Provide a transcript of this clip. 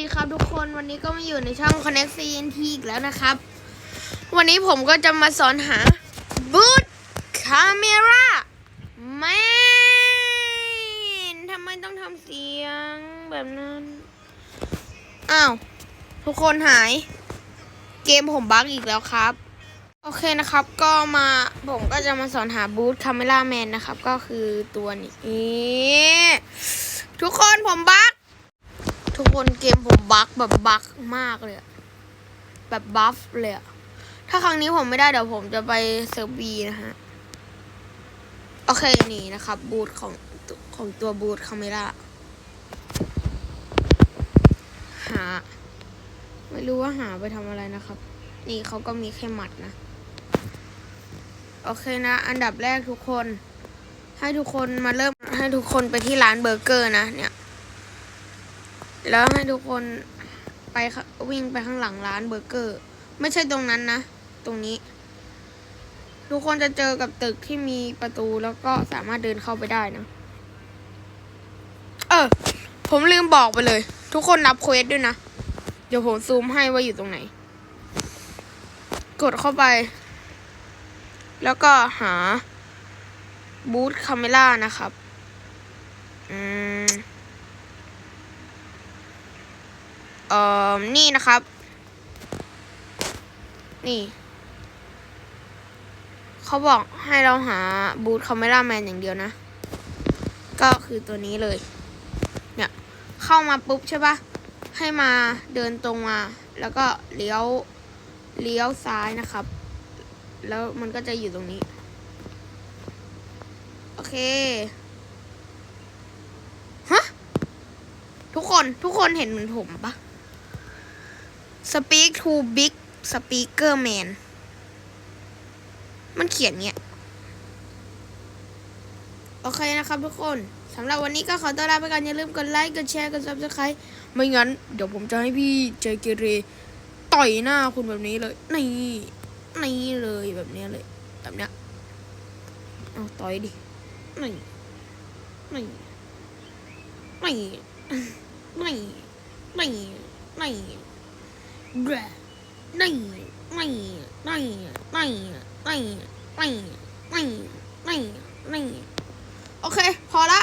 ดีครับทุกคนวันนี้ก็มาอยู่ในช่อง Connect CNT อีกแล้วนะครับ วันนี้ผมก็จะมาสอนหา Boot Camera Man ทำไมต้องทำเสียงแบบนั้น อ้าว ทุกคนหาย เกมผมบั๊กอีกแล้วครับ โอเคนะครับก็มาผมก็จะมาสอนหา Boot Camera Man นะครับ ก็คือตัวนี้ ทุกคนผมบั๊ก ทุกคนเกมผมบั๊กแบบบั๊กมากเลยอะแบบบัฟเลยอะถ้าครั้งนี้ผมไม่ได้เดี๋ยวผมจะไปเซิร์บีนะฮะ โอเคนี่นะครับ บูทของของตัวบูทคาเมล่าหา ไม่รู้ว่าหาไปทำอะไรนะครับ นี่เขาก็มีแค่หมัดนะ โอเคนะ อันดับแรกทุกคน ให้ทุกคนมาเริ่มให้ทุกคนไปที่ร้านเบอร์เกอร์นะเนี่ย แล้วให้ทุกคนไปวิ่งไปข้างหลังร้านเบอร์เกอร์ ไม่ใช่ตรงนั้นนะ ตรงนี้ ทุกคนจะเจอกับตึกที่มีประตูแล้วก็สามารถเดินเข้าไปได้นะ เออ ผมลืมบอกไปเลย ทุกคนรับเควสด้วยนะ เดี๋ยวผมซูมให้ว่าอยู่ตรงไหน กดเข้าไป แล้วก็หาบูธคาเมล่านะครับ อืม เอ่อนี่นะครับ นี่ เขาบอกให้เราหาบูธคาเมล่าแมนอย่างเดียวนะ ก็คือตัวนี้เลย เนี่ย เข้ามาปุ๊บใช่ปะให้มาเดินตรงมา แล้วก็เลี้ยวเลี้ยวซ้ายนะครับ แล้วมันก็จะอยู่ตรงนี้ โอเคฮะทุกคนทุกคนเห็นเหมือนผมปะ Speak to Big Speaker Man มันเขียนเงี้ย โอเคนะครับทุกคนสำหรับวันนี้ก็ขอต้อนรับไปกันอย่าลืมกดไลค์ กดแชร์ กด subscribe ไม่งั้น เดี๋ยวผมจะให้พี่เจเกเรต่อยหน้าคุณแบบนี้เลย นี่นี่เลยแบบนี้เลย แบบเนี้ยเอาต่อยดินี่นี่นี่นี่นี่ โอเค พอละ